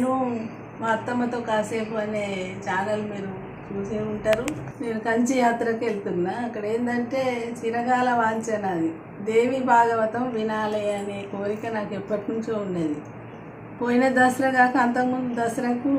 నేను మా అత్తమ్మతో కాసేపు అనే ఛానల్ మీరు చూసే ఉంటారు. నేను కంచి యాత్రకు వెళ్తున్నా. అక్కడ ఏంటంటే చిరకాల వాంఛన అది. దేవి భాగవతం వినాలి అనే కోరిక నాకు ఎప్పటి నుంచో ఉండేది. పోయిన దసరా కాక అంతకుముందు దసరాకు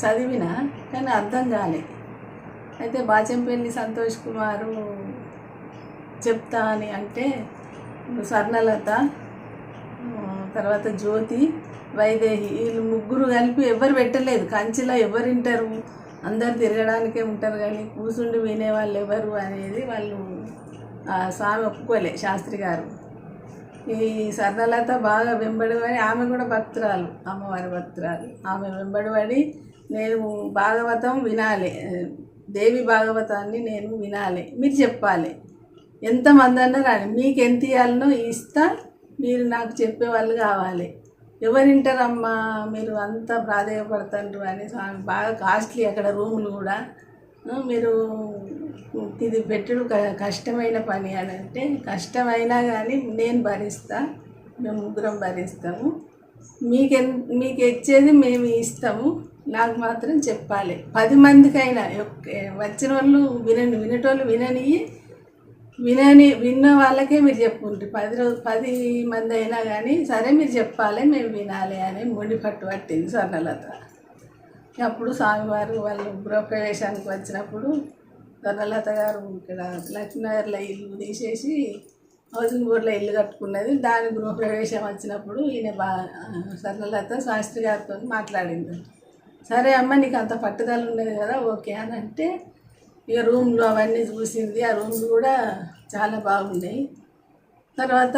చదివిన కానీ అర్థం కాలే. అయితే బాచంపల్లి సంతోష్ కుమారు చెప్తా అని అంటే స్వర్ణలత తర్వాత జ్యోతి వైదేహి వీళ్ళు ముగ్గురు కలిపి ఎవరు పెట్టలేదు. కంచిలో ఎవరు వింటారు అందరు తిరగడానికే ఉంటారు కానీ కూర్చుండి వినేవాళ్ళు ఎవరు అనేది వాళ్ళు స్వామి ఒప్పుకోలే శాస్త్రి గారు. ఈ స్వర్ణలత బాగా వెంబడిపడి ఆమె కూడా భక్తురాలు అమ్మవారి భక్తురాలు. ఆమె వెంబడిపడి నేను భాగవతం వినాలి దేవి భాగవతాన్ని నేను వినాలి మీరు చెప్పాలి. ఎంతమంది అన్నా రాని మీకు ఎంత ఇవ్వాలనో ఇస్తా మీరు నాకు చెప్పేవాళ్ళు కావాలి. ఎవరింటారమ్మా? మీరు అంత ప్రాధాన్యపడుతుండ్రు అని స్వామి బాగా కాస్ట్లీ అక్కడ రూములు కూడా. మీరు ఇది పెట్టడం కష్టమైన పని అని అంటే కష్టమైనా కానీ నేను భరిస్తా మేము ముగ్గురం భరిస్తాము. మీకు మీకు ఇచ్చేది మేము ఇస్తాము. నాకు మాత్రం చెప్పాలి. పది మందికైనా వచ్చిన వాళ్ళు వినండి వినేటోళ్ళు వినని వినని విన్న వాళ్ళకే మీరు చెప్పుకుంటారు. పది రోజు పది మంది అయినా కానీ సరే మీరు చెప్పాలి మేము వినాలి అని మొండి పట్టు పట్టింది స్వర్ణలత. అప్పుడు స్వామివారు వాళ్ళు గృహప్రవేశానికి వచ్చినప్పుడు స్వర్ణలత గారు ఇక్కడ లక్ష్మీనగర్లో ఇల్లు తీసేసి హౌసింగ్ బోర్డులో ఇల్లు కట్టుకున్నది. దాని గృహప్రవేశం వచ్చినప్పుడు ఈయన బా స్వర్ణలత శాస్త్రి గారితో మాట్లాడింది. సరే అమ్మ నీకు అంత పట్టుదల ఉండేది కదా ఓకే అని అంటే ఇక రూమ్లు అవన్నీ చూసింది. ఆ రూమ్లు కూడా చాలా బాగున్నాయి. తర్వాత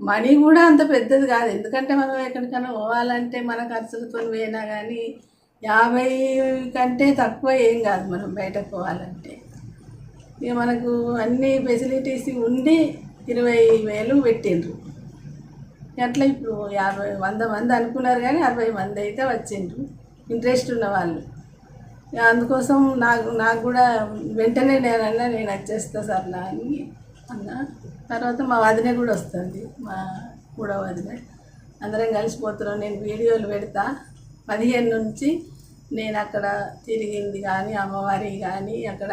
మనీ కూడా అంత పెద్దది కాదు. ఎందుకంటే మనం ఎక్కడికైనా పోవాలంటే మన ఖర్చులతో పోయినా కానీ యాభై కంటే తక్కువ ఏం కాదు మనం బయటకు పోవాలంటే. ఇక మనకు అన్ని ఫెసిలిటీస్ ఉండి ఇరవై వేలు పెట్టిండ్రు. అట్లా ఇప్పుడు యాభై వంద మంది అనుకున్నారు కానీ అరవై మంది అయితే వచ్చిండ్రు. ఇంట్రెస్ట్ ఉన్న వాళ్ళు. అందుకోసం నాకు నాకు కూడా వెంటనే నేనన్నా నేను వచ్చేస్తా సార్ నా అని అన్న. తర్వాత మా వదిన కూడా వస్తుంది మా కూడా వదిన. అందరం కలిసిపోతున్నాం నేను వీడియోలు పెడతా. పదిహేను నుంచి నేను అక్కడ తిరిగింది కానీ అమ్మవారి కానీ అక్కడ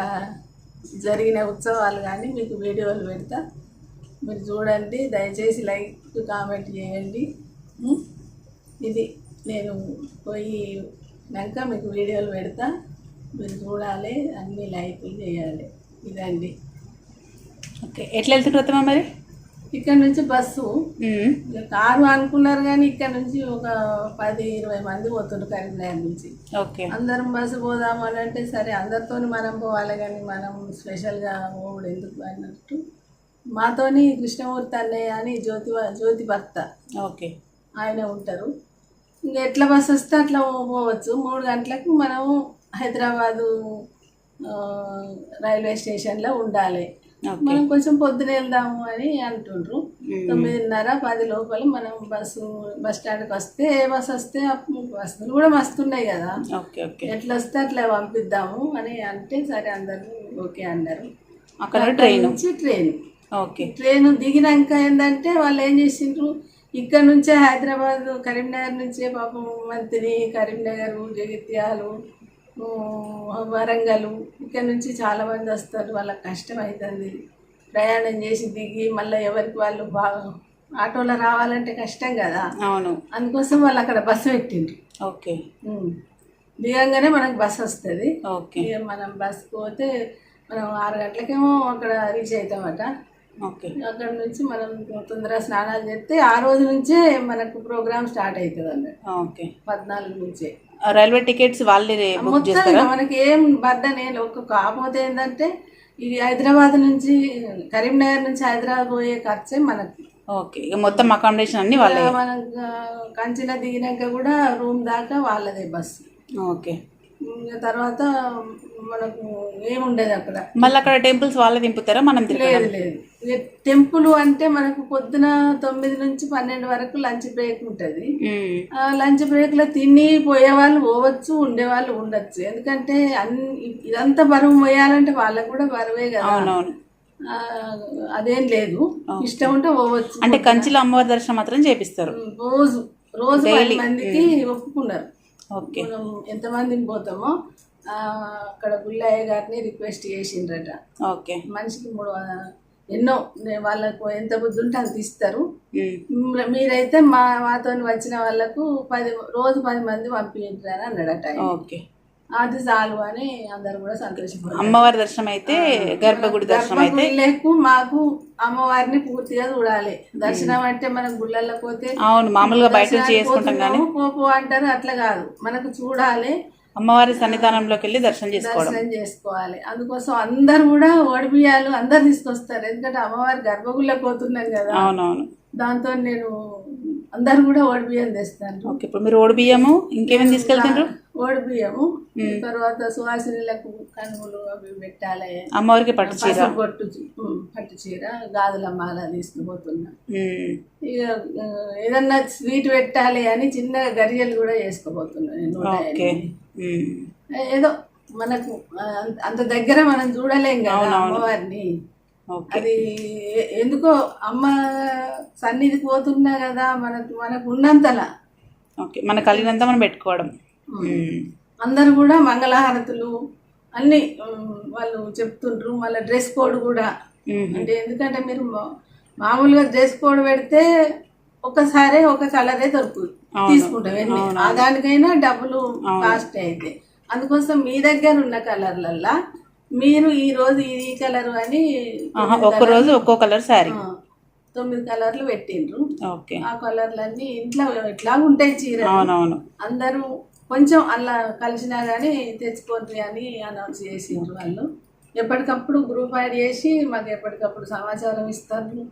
జరిగిన ఉత్సవాలు కానీ మీకు వీడియోలు పెడతా. మీరు చూడండి దయచేసి లైక్ కామెంట్ చేయండి. ఇది నేను పోయినాక మీకు వీడియోలు పెడతా. మీరు చూడాలి అన్ని లైకులు చేయాలి. ఇదండి. ఓకే ఎట్లా వెళ్తున్నారు మరి? ఇక్కడ నుంచి బస్సు. కారు అనుకున్నారు కానీ ఇక్కడ నుంచి ఒక పది ఇరవై మంది పోతుండ్రు కరీంనగర్ నుంచి. ఓకే. అందరం బస్సు పోదాము అని అంటే సరే అందరితో మనం పోవాలి కానీ మనం స్పెషల్గా పోవుడు ఎందుకు అన్నట్టు. మాతోని కృష్ణమూర్తి అన్నయ్య అని జ్యోతి జ్యోతి భక్త ఓకే. ఆయన ఉంటారు. ఇంకా ఎట్లా బస్సు వస్తే అట్లా పోవచ్చు. మూడు గంటలకు మనం హైదరాబాదు రైల్వే స్టేషన్లో ఉండాలి. మనం కొంచెం పొద్దున వెళ్దాము అని అంటుండ్రు. తొమ్మిదిన్నర పది లోపల మనం బస్సు బస్ స్టాండ్కి వస్తే ఏ బస్సు వస్తే బస్సులు కూడా మస్తున్నాయి కదా. Okay okay. ఎట్లా వస్తే అట్లా పంపిద్దాము అని అంటే సరే అందరూ ఓకే అన్నారు. అక్కడ ట్రైన్? నుంచి ట్రైన్. ఓకే. ట్రైన్ దిగినాక ఏంటంటే వాళ్ళు ఏం చేసిండ్రు? ఇక్కడ నుంచే హైదరాబాద్ కరీంనగర్ నుంచే పాపం మంత్రి కరీంనగర్ జగిత్యాలు వరంగల్. ఇక్కడ నుంచి చాలా మంది వస్తారు. వాళ్ళకి కష్టం అవుతుంది ప్రయాణం చేసి దిగి మళ్ళీ ఎవరికి వాళ్ళు బాగా ఆటోలో రావాలంటే కష్టం కదా. అవును. అందుకోసం వాళ్ళు అక్కడ బస్సు పెట్టిండ్రు. ఓకే. దిగంగానే మనకు బస్సు వస్తుంది. ఓకే. మనం బస్కి పోతే మనం ఆరు గంటలకేమో అక్కడ రీచ్ అవుతామట. ఓకే. అక్కడ నుంచి మనం తొందరగా స్నానాలు చేస్తే ఆ రోజు నుంచే మనకు ప్రోగ్రామ్ స్టార్ట్ అవుతుంది అన్నట్టు ఓకే. పద్నాలుగు నుంచే. రైల్వే టికెట్స్ వాళ్ళే బుక్ చేస్తారా? మనకి ఏం. ఒక్క కాకపోతే ఏంటంటే ఇది హైదరాబాద్ నుంచి కరీంనగర్ నుంచి హైదరాబాద్ పోయే ఖర్చే మనకి. ఓకే ఇక మొత్తం అకామిడేషన్ అన్ని వాళ్ళే. మనం కంచిలో దిగినాక కూడా రూమ్ దాకా వాళ్ళదే బస్సు. ఓకే. ఇంకా తర్వాత మనకు ఏముండదు అక్కడ. మళ్ళీ అక్కడ టెంపుల్స్ వాళ్ళే దింపుతారా? మనం లేదు లేదు. ఇక టెంపుల్ అంటే మనకు పొద్దున తొమ్మిది నుంచి పన్నెండు వరకు లంచ్ బ్రేక్ ఉంటుంది. ఆ లంచ్ బ్రేక్లో తిని పోయే వాళ్ళు పోవచ్చు ఉండేవాళ్ళు ఉండొచ్చు. ఎందుకంటే అన్ని ఇదంతా బరువు మోయాలంటే వాళ్ళకు కూడా బరువే కదా. అవునవును. ఆ, అదేం లేదు. ఇష్టం ఉంటే పోవచ్చు. అంటే కంచిలో అమ్మవారి దర్శనం మాత్రం చేపిస్తారు. రోజు రోజు పది. మందికి ఒప్పుకున్నారు. ఓకే. మనం ఎంతమందిని పోతామో అక్కడ గుల్లయ్య గారిని రిక్వెస్ట్ చేసిండ్రట. ఓకే. మనిషికి మూడు ఎన్నో వాళ్ళకు ఎంత బుద్ధి ఉంటే అంత ఇస్తారు. మీరైతే మా మాతో వచ్చిన వాళ్ళకు పది రోజు పది మంది పంపించారు అన్నాడట. ఓకే. అది చాలు అని అందరు కూడా సంతోషపడ్డారు. అమ్మవారి దర్శనం అయితే గర్భగుడి దర్శనం అయితే. గర్భగుడిలకు మాకు అమ్మవారిని పూర్తిగా చూడాలి. దర్శనం అంటే మనం గుళ్ళల్లో పోతే అవును మామూలుగా బయట చేసుకుంటాం కానీ పోతున్నాము, పో పో అంటారు అట్లా కాదు. మనకు చూడాలి అమ్మవారి సన్నిధానంలోకి వెళ్ళి దర్శనం చేసుకోవడం. దర్శనం చేసుకోవాలి. అందుకోసం అందరు కూడా ఓడిబియ్యాలు అందరు తీసుకొస్తారు. ఎందుకంటే అమ్మవారి గర్భగుళ్ళ పోతున్నాం కదా. అవునవును. దాంతో నేను అందరు కూడా ఓడిబియ్యం తెస్తాను ఓకే ఇప్పుడు మీరు ఓడి బియ్యము ఇంకేమేమి తీసుకెళ్తుండ్రు? ఓడిబియ్యము తర్వాత సువాసినులకు కనుములు అవి పెట్టాలి. అమ్మవారికి పట్టు చీర. పొట్టు పట్టు చీర గాజుల మాల తీసుకుపోతున్నా. ఇక ఏదన్నా స్వీట్ పెట్టాలి అని చిన్న గరియలు కూడా చేసుకోబోతున్నా నేను. ఓకే. ఏదో మనకు అంత- దగ్గర మనం చూడలేం కదా అమ్మవారిని. అది ఎందుకో అమ్మ సన్నిధికి పోతున్నా కదా మనకు మనకు ఉన్నంతలా. ఓకే. మన కలిగినంత మనం పెట్టుకోవడం. అందరు కూడా మంగళహారతులు అన్ని వాళ్ళు చెప్తుండ్రు. మళ్ళీ డ్రెస్ కోడ్ కూడా. అంటే ఎందుకంటే మీరు మామూలుగా డ్రెస్ కోడ్ పెడితే ఒకసారి ఒక కలరే దొరుకుతుంది. తీసుకుంటాం ఎన్ని? ఆ దానికైనా డబ్బులు కాస్ట్ అయితే. అందుకోసం మీ దగ్గర ఉన్న కలర్లల్లా మీరు ఈ రోజు ఈ కలర్ అని ఒక్క రోజు ఒక్కో కలర్ శారీ. తొమ్మిది కలర్లు పెట్టిండ్రు. ఓకే. ఆ కలర్లన్నీ ఇంట్లో ఎట్లా ఉంటాయి చీర అవునవును. అందరూ కొంచెం అలా కలిసినా కానీ తెచ్చుకోండి అని అనౌన్స్ చేసిండ్రు వాళ్ళు. ఎప్పటికప్పుడు గ్రూప్ యాడ్ చేసి మాకు ఎప్పటికప్పుడు సమాచారం ఇస్తారు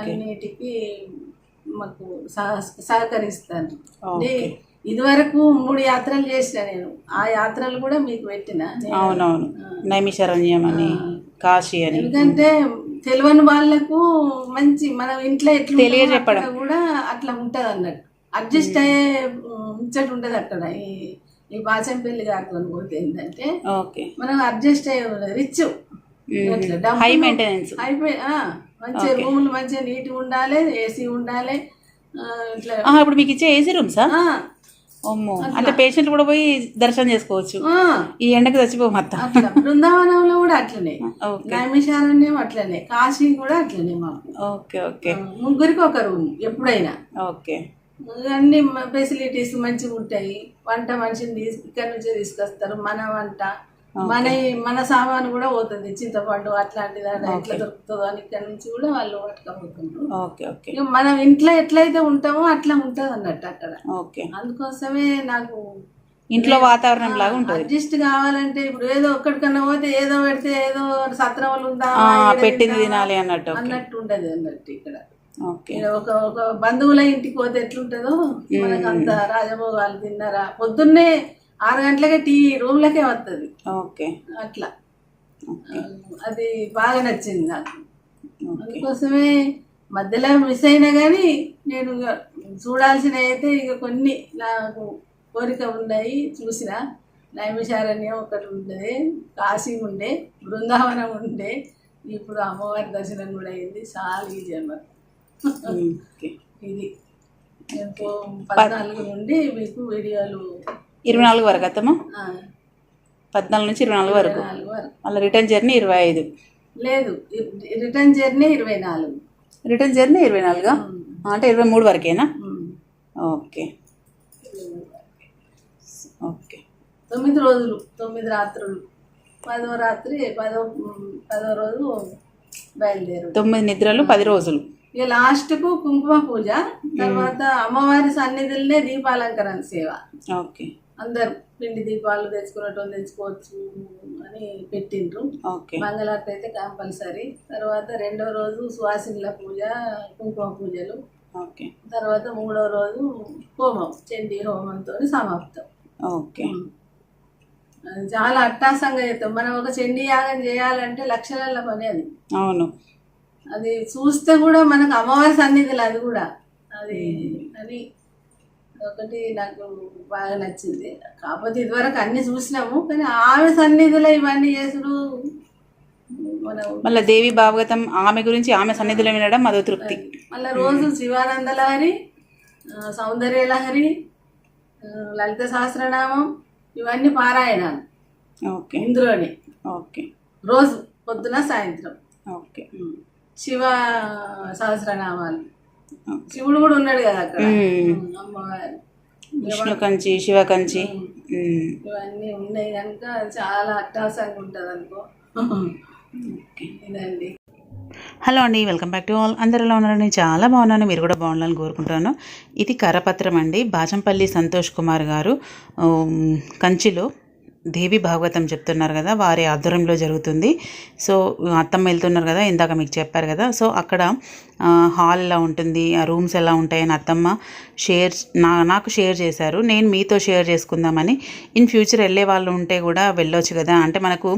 అన్నిటికీ మాకు సహ- సహకరిస్తారు అంటే ఇదివరకు మూడు యాత్రలు చేసిన నేను. ఆ యాత్రలు కూడా మీకు పెట్టిన. అవునవును. నైమిషారణ్యం అని కాశీ అని. ఎందుకంటే తెలియని వాళ్ళకు మంచి మనం ఇంట్లో ఎట్లా తెలియజెప్పడం. కూడా అట్లా ఉంటది అన్నట్టు. అడ్జస్ట్ అయ్యే ముచ్చట ఉంటది అక్కడ. ఈ ఈ బాచంపల్లి గారితో పోతే ఏంటంటే ఓకే. మనం అడ్జస్ట్ అయ్యే రిచ్. హై మెయింటెనెన్స్ అయిపోయి ఆ, మంచిగా రూములు మంచిగా నీట్గా ఉండాలి ఏసీ ఉండాలి ఇట్లా ఇప్పుడు మీకు ఇచ్చే ఏసీ రూమ్సా అమ్మో. అంటే పేషెంట్ కూడా పోయి దర్శనం చేసుకోవచ్చు. ఆ, ఈ ఎండకి చచ్చిపో మొత్తం. అట్లా. బృందావనంలో కూడా అట్లనే. నైమిషారణ్యం అట్లనే. కాశీ కూడా అట్లనే మాకు. Okay okay. ముగ్గురికి ఒక రూమ్ ఎప్పుడైనా. ఓకే. అన్ని ఫెసిలిటీస్ మంచిగా ఉంటాయి. వంట మనిషిని ఇక్కడ నుంచే తీసుకొస్తారు. మన వంట. మన మన సామాను కూడా పోతుంది చింతపండు అట్లాంటిది ఎట్లా దొరుకుతుందో అని ఇక్కడ నుంచి కూడా వాళ్ళు పట్టుకపోతుండ్రు. Okay okay. మనం ఇంట్లో ఎట్లయితే ఉంటామో అట్లా ఉంటుంది అన్నట్టు అక్కడ. ఓకే. అందుకోసమే నాకు ఇంట్లో వాతావరణం లాగా ఉంటుంది. అడ్జస్ట్ కావాలంటే ఇప్పుడు ఏదో ఒక్కడికన్నా పోతే ఏదో పెడితే ఏదో సత్రం ఉందా పెట్టింది తినాలి అన్నట్టు అన్నట్టు ఉండదు అన్నట్టు ఇక్కడ. ఒక ఒక బంధువుల ఇంటికి పోతే ఎట్లుంటుందో మనకు అంత రాజభోగాలు తిన్నారా పొద్దున్నే ఆరు గంటలకే టీ రూమ్లకే వస్తుంది ఓకే. అట్లా. అది బాగా నచ్చింది నాకు. అందుకోసమే మధ్యలో మిస్ అయినా కానీ నేను ఇక చూడాల్సినవి అయితే ఇక కొన్ని నాకు కోరిక ఉన్నాయి చూసిన. నైమిషారణ్యం ఒకటి ఉండేది కాశీ ఉండే బృందావనం ఉండే. ఇప్పుడు అమ్మవారి దర్శనం కూడా అయింది. చాలా ఈ జన్మ ఇది. నేను పో- పద్నాలుగు నుండి మీకు వీడియోలు ఇరవై నాలుగు వరకు అత్తమ్మా? పద్నాలుగు నుంచి ఇరవై నాలుగు వరకు. మళ్ళీ రిటర్న్ జర్నీ ఇరవై ఐదు. లేదు రిటర్న్ జర్నీ ఇరవై నాలుగు. రిటర్న్ జర్నీ ఇరవై నాలుగా? అంటే ఇరవై మూడు వరకేనా. ఓకే. ఓకే. తొమ్మిది రోజులు తొమ్మిది రాత్రులు. పదో రాత్రి పదో పదో రోజు బయలుదేరు తొమ్మిది నిద్రలు పది రోజులు. ఇక లాస్ట్కు కుంకుమ పూజ తర్వాత అమ్మవారి సన్నిధులనే దీపాలంకరణ సేవ. ఓకే. అందరు పిండి దీపాలు తెచ్చుకున్నట్టు తెచ్చుకోవచ్చు అని పెట్టిండ్రు. ఓకే. మంగళారతి అయితే కంపల్సరీ. తర్వాత రెండో రోజు సువాసినుల పూజ కుంకుమ పూజలు. ఓకే. తర్వాత మూడో రోజు హోమం చండీ హోమంతో సమాప్తం. ఓకే. అది చాలా అట్టాసంగా చేస్తాం. మనం ఒక చండీ యాగం చేయాలంటే లక్షల పని అది. అవును. అది చూస్తే కూడా మనకు అమ్మవారి సన్నిధులు అది కూడా. అది అని ఒకటి నాకు బాగా నచ్చింది. కాకపోతే ఇదివరకు అన్ని చూసినాము కానీ ఆమె సన్నిధిలో ఇవన్నీ చేసుడు మనం మళ్ళీ దేవి భాగవతం ఆమె గురించి ఆమె సన్నిధిలో వినడం అదో తృప్తి. మళ్ళీ రోజు శివానందలారి ఆ, సౌందర్యలహరి ఆ, లలిత సహస్రనామం ఇవన్నీ పారాయణాలు. ఓకే. ఇందులోనే. ఓకే. రోజు పొద్దున సాయంత్రం. ఓకే. శివ సహస్రనామాలు. శివుడు కూడా ఉన్నాడు కదా అక్కడ. విష్ణు కంచి శివ కంచి. ఇవన్నీ ఉన్నాయి కనుక చాలా అట్టాసంగా ఉంటుంది అనుకో. ఇదండి. హలో అండి వెల్కమ్ బ్యాక్ టు ఆల్. అందరు ఎలా ఉన్నారని చాలా బాగున్నాను. మీరు కూడా బాగుండాలని కోరుకుంటున్నాను. ఇది కరపత్రం అండి. బాచంపల్లి సంతోష్ కుమార్ గారు కంచిలో దేవి భాగవతం చెప్తున్నారు కదా వారి ఆధ్వర్యంలో జరుగుతుంది. సో అత్తమ్మ వెళ్తున్నారు కదా ఇందాక మీకు చెప్పారు కదా. సో అక్కడ హాల్ ఎలా ఉంటుంది ఆ రూమ్స్ ఎలా ఉంటాయని అత్తమ్మ షేర్ నా నాకు షేర్ చేశారు. నేను మీతో షేర్ చేసుకుందామని. ఇన్ ఫ్యూచర్ వెళ్ళే వాళ్ళు ఉంటే కూడా వెళ్ళొచ్చు కదా. అంటే మనకు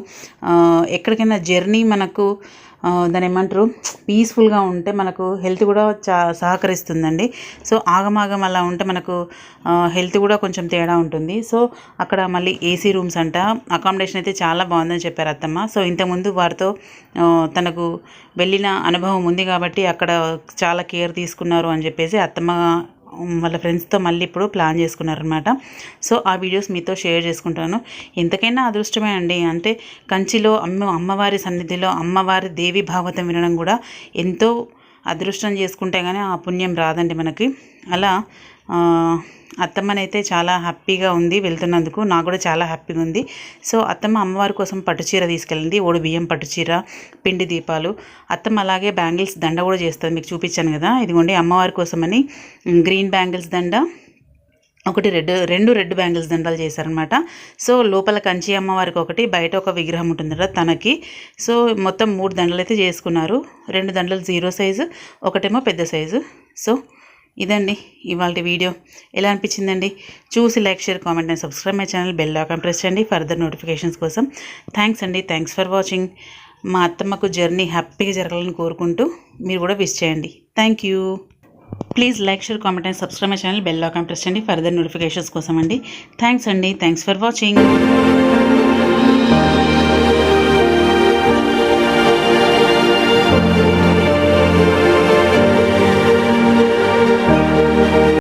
ఎక్కడికైనా జర్నీ మనకు దాని ఏమంటారు? పీస్ఫుల్గా ఉంటే మనకు హెల్త్ కూడా చా సహకరిస్తుందండి. సో ఆగమాగం అలా ఉంటే మనకు హెల్త్ కూడా కొంచెం తేడా ఉంటుంది. సో అక్కడ మళ్ళీ ఏసీ రూమ్స్ అంట. అకామిడేషన్ అయితే చాలా బాగుందని చెప్పారు అత్తమ్మ. సో ఇంతకుముందు వారితో తనకు వెళ్ళిన అనుభవం ఉంది కాబట్టి అక్కడ చాలా కేర్ తీసుకున్నారు అని చెప్పేసి అత్తమ్మ వాళ్ళ ఫ్రెండ్స్తో మళ్ళీ ఇప్పుడు ప్లాన్ చేసుకున్నారనమాట. సో ఆ వీడియోస్ మీతో షేర్ చేసుకుంటాను. ఎంతకైనా అదృష్టమే అండి. అంటే కంచిలో అమ్మ అమ్మవారి సన్నిధిలో అమ్మవారి దేవి భాగవతం వినడం కూడా ఎంతో అదృష్టం చేసుకుంటే కానీ ఆ పుణ్యం రాదండి మనకి. అలా అత్తమ్మనైతే చాలా హ్యాపీగా ఉంది వెళ్తున్నందుకు. నాకు కూడా చాలా హ్యాపీగా ఉంది. సో అత్తమ్మ అమ్మవారి కోసం పట్టుచీర తీసుకెళ్ళింది. ఓడి బియ్యం పట్టుచీర పిండి దీపాలు. అత్తమ్మ అలాగే బ్యాంగిల్స్ దండ కూడా చేస్తుంది. మీకు చూపించాను కదా. ఇదిగోండి అమ్మవారి కోసమని గ్రీన్ బ్యాంగిల్స్ దండ ఒకటి రెడ్ రెండు రెడ్ బ్యాంగిల్స్ దండలు చేశారనమాట సో లోపల కంచి అమ్మవారికి ఒకటి బయట ఒక విగ్రహం ఉంటుంది కదా తనకి. సో మొత్తం మూడు దండలు అయితే చేసుకున్నారు. రెండు దండలు జీరో సైజు ఒకటేమో పెద్ద సైజు. సో ఇదండి ఇవాళ వీడియో. ఎలా అనిపించిందండి? చూసి like share comment and subscribe my channel bell icon press చేయండి ఫర్దర్ నోటిఫికేషన్స్ కోసం. థ్యాంక్స్ అండి. Thanks for watching. మా అత్తమ్మకు జర్నీ హ్యాపీగా జరగాలని కోరుకుంటూ మీరు కూడా విష్ చేయండి. Thank you. Please like share comment and subscribe my channel bell icon press చేయండి ఫర్దర్ నోటిఫికేషన్స్ కోసం అండి. థ్యాంక్స్ అండి. Thanks for watching.